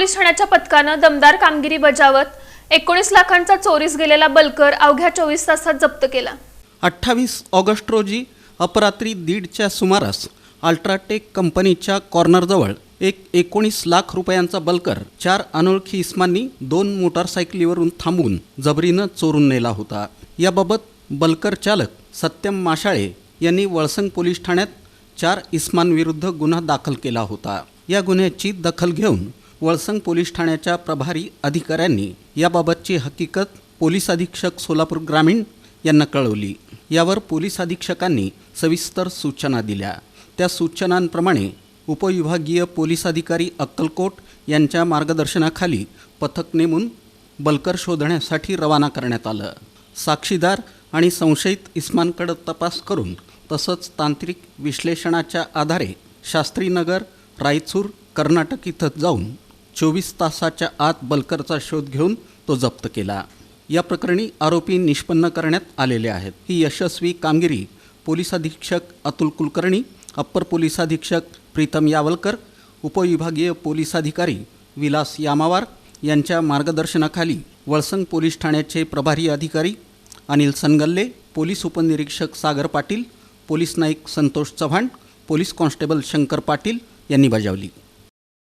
Police ठाण्याच्या पथकानं दमदार कामगिरी बजावत एकोणीस लाखांचा चोरीस गेलेला बलकर अवघ्या चोवीस तासात जप्त केला. अठ्ठावीस ऑगस्ट रोजी अपरात्री दीडच्या सुमारास अल्ट्राटेक कंपनीच्या कॉर्नरजवळ एक एकोणीस लाख रुपयांचा बलकर चार अनोळखी इस्मांनी दोन मोटारसायकलीवरून थांबून जबरीनं चोरून नेला होता. याबाबत बलकर चालक सत्यम माशाळे यांनी वळसंग पोलीस ठाण्यात चार इस्मांविरुद्ध गुन्हा दाखल केला होता. या गुन्ह्याची दखल घेऊन वळसंग पोलीस ठाण्याच्या प्रभारी अधिकाऱ्यांनी याबाबतची हकीकत पोलीस अधीक्षक सोलापूर ग्रामीण यांना कळवली. यावर पोलीस अधीक्षकांनी सविस्तर सूचना दिल्या. त्या सूचनांप्रमाणे उपविभागीय पोलीस अधिकारी अक्कलकोट यांच्या मार्गदर्शनाखाली पथक नेमून बलकर शोधण्यासाठी रवाना करण्यात आलं. साक्षीदार आणि संशयित इस्मानकडे तपास करून तसंच तांत्रिक विश्लेषणाच्या आधारे शास्त्रीनगर रायचूर कर्नाटक इथं जाऊन चोवीस तासाच्या आत बलकरचा शोध घेऊन तो जप्त केला. या प्रकरणी आरोपी निष्पन्न करण्यात आलेले आहेत. ही यशस्वी कामगिरी पोलीस अधीक्षक अतुल कुलकर्णी अप्पर पोलीस अधीक्षक प्रीतम यावलकर उपविभागीय पोलीस अधिकारी विलास यामावार यांच्या मार्गदर्शनाखाली वळसंग पोलीस ठाण्याचे प्रभारी अधिकारी अनिल सनगल्ले पोलीस उपनिरीक्षक Sagar Patil police Naik Santosh Chavan police constable Shankar Patil यांनी बजावली.